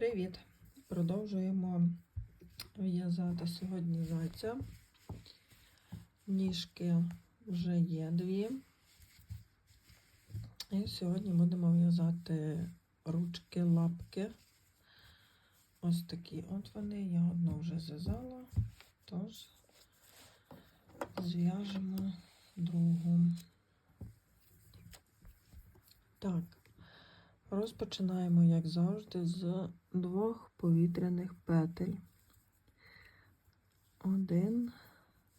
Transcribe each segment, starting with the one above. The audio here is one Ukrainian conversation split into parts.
Привіт! Продовжуємо в'язати сьогодні зайця. Ніжки вже є дві. І сьогодні будемо в'язати ручки, лапки. Ось такі от вони. Я одну вже зв'язала, тож зв'яжемо другу. Так. Розпочинаємо, як завжди, з двох повітряних петель. Один,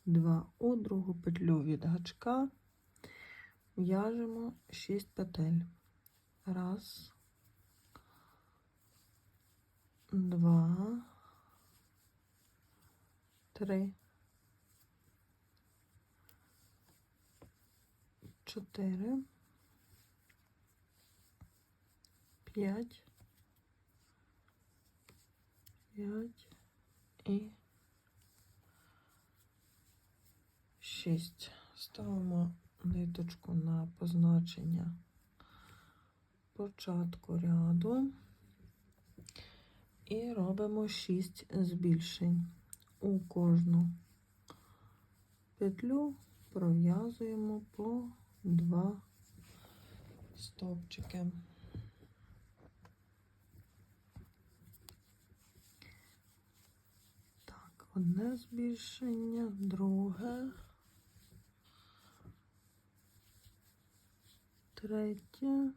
два. У другу петлю від гачка в'яжемо 6 петель. Раз, два, три, чотири. П'ять, п'ять і шість. Ставимо ниточку на позначення початку ряду і робимо 6 збільшень. У кожну петлю пров'язуємо по два стовпчики. Так, одне збільшення, друге, третє,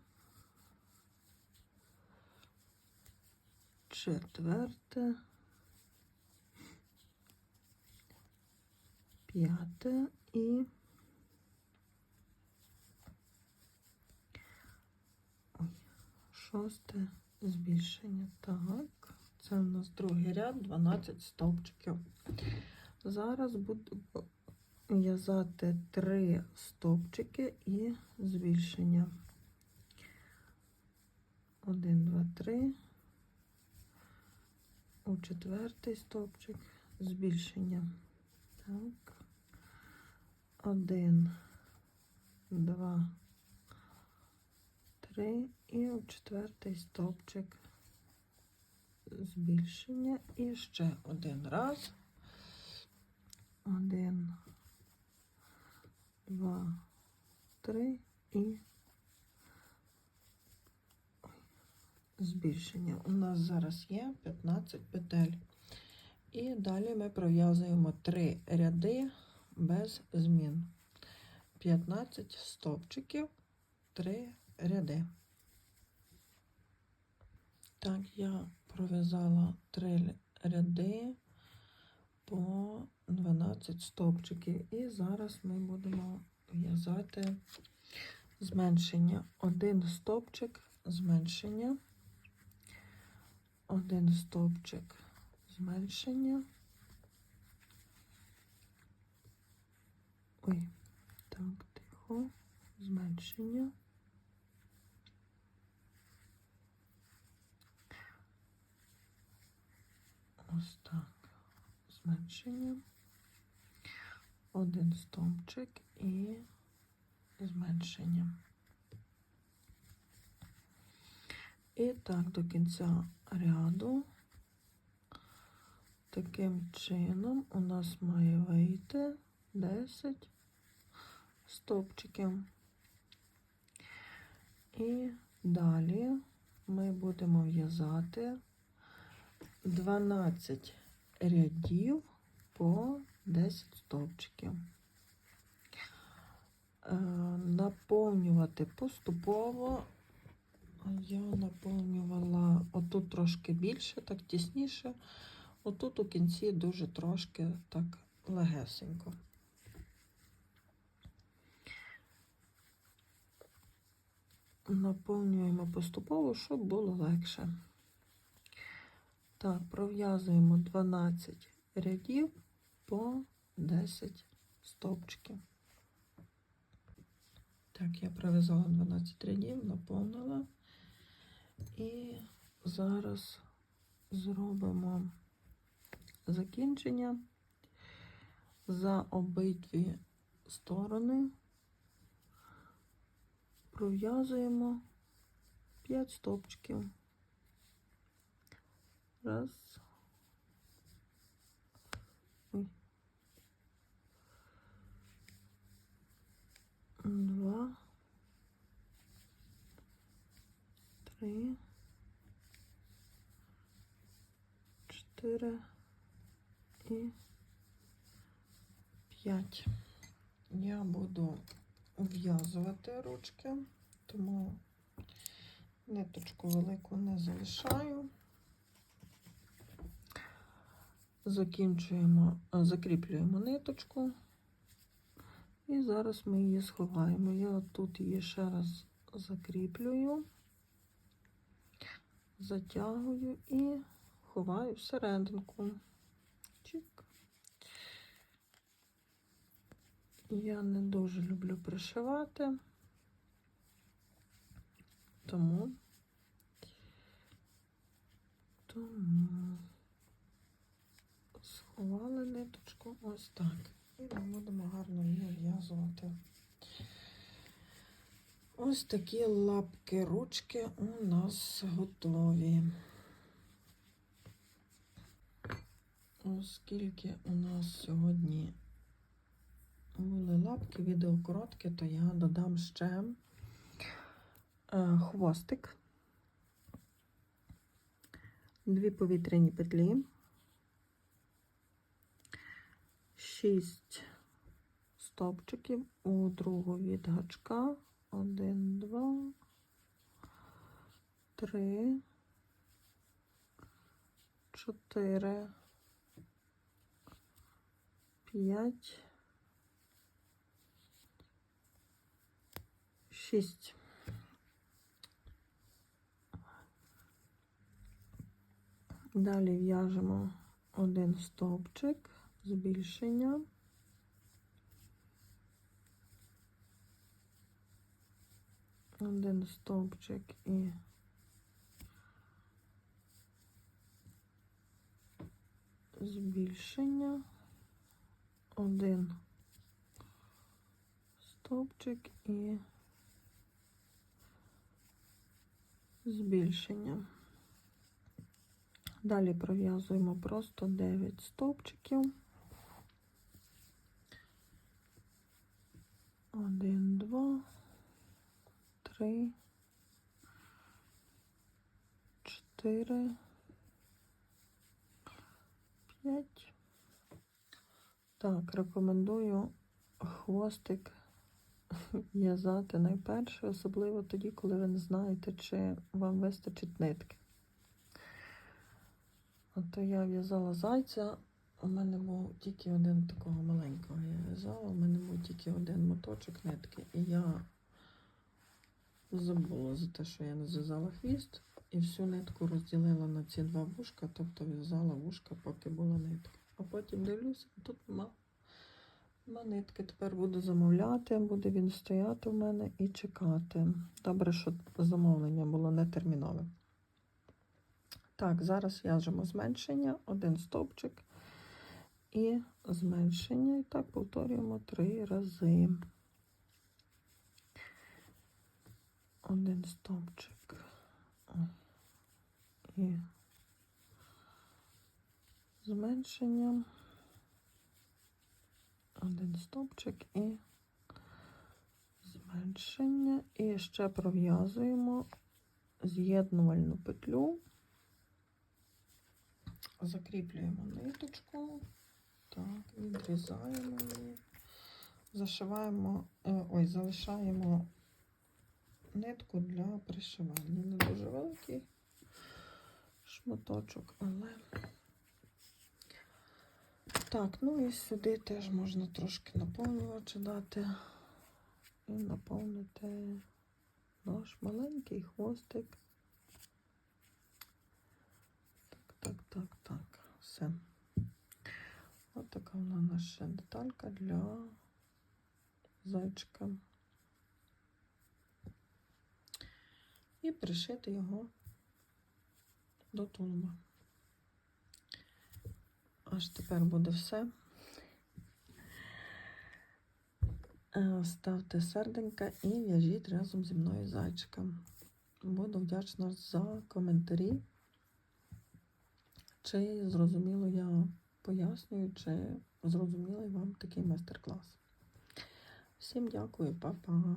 четверте, п'яте і шосте збільшення. Так. Це у нас другий ряд, 12 стовпчиків. Зараз буду в'язати 3 стовпчики і збільшення. 1, 2, 3. У четвертий стовпчик збільшення. Так. 1, 2, 3 і у четвертий стовпчик збільшення і ще один раз. Один, два, три і збільшення. У нас зараз є 15 петель. І далі ми пров'язуємо 3 ряди без змін. 15 стовпчиків, 3 ряди. Так, я пров'язала три ряди по 12 стовпчиків. І зараз ми будемо в'язати зменшення. Один стовпчик зменшення, один стовпчик зменшення. Ой, так, тихо, зменшення. Ось так. Зменшення. Один стовпчик і зменшення. І так до кінця ряду. Таким чином у нас має вийти 10 стовпчиків. І далі ми будемо в'язати 12 рядів по 10 стовпчиків. Е, наповнювати поступово. Я наповнювала отут трошки більше, так тісніше, отут у кінці дуже трошки так легесенько. Наповнюємо поступово, щоб було легше. Так, пров'язуємо 12 рядів по 10 стовпчиків. Так, я пров'язала 12 рядів, наповнила. І зараз зробимо закінчення за обидві сторони. Пров'язуємо 5 стовпчиків. Раз. Ой. Два. Три. Чотири. І п'ять. Я буду в'язувати ручки, тому ниточку велику не залишаю. Закінчуємо, закріплюємо ниточку. І зараз ми її сховаємо. Я тут її ще раз закріплюю, затягую і ховаю всерединку. Чик. Я не дуже люблю пришивати, тому, тому сховали ниточку ось так. І ми будемо гарно її в'язувати. Ось такі лапки ручки у нас готові. Оскільки у нас сьогодні були лапки, відео коротке, то я додам ще е, хвостик, дві повітряні петлі, шість стовпчиків у другу від гачка. Один, два, три, чотири, п'ять. Шість. Далі в'яжемо один стовпчик, збільшення. Один стовпчик і збільшення. Один стовпчик і збільшення. Далі пров'язуємо просто 9 стовпчиків. Один, два, три, чотири, п'ять. Так, рекомендую хвостик в'язати найперше, особливо тоді, коли ви не знаєте, чи вам вистачить нитки. От я в'язала зайця, у мене був тільки один такого маленького я в'язала, у мене був тільки один моточок нитки, і я забула за те, що я не зв'язала хвіст, і всю нитку розділила на ці два вушка, тобто в'язала вушка, поки була нитка. А потім дивлюся, тут нема. Нема нитки. Тепер буду замовляти, буде він стояти в мене і чекати. Добре, що замовлення було не термінове. Так, зараз в'яжемо зменшення, один стовпчик і зменшення. І так повторюємо три рази. Один стовпчик і зменшення. Один стовпчик і зменшення. І ще пров'язуємо з'єднувальну петлю. Закріплюємо ниточку, так, відрізаємо її, зашиваємо, е, ой, залишаємо нитку для пришивання. Не дуже великий шматочок, але так, ну і сюди теж можна трошки наповнювача дати і наповнити наш маленький хвостик. Так, Так, так, так, все. Така вона наша деталька для зайчика. І пришити його до тулуба. Аж тепер буде все. Е, Ставте серденька і в'яжіть разом зі мною зайчика. Буду вдячна за коментарі. чи зрозуміло я пояснюю, чи зрозумілий вам такий майстер-клас. Всім дякую, па-па.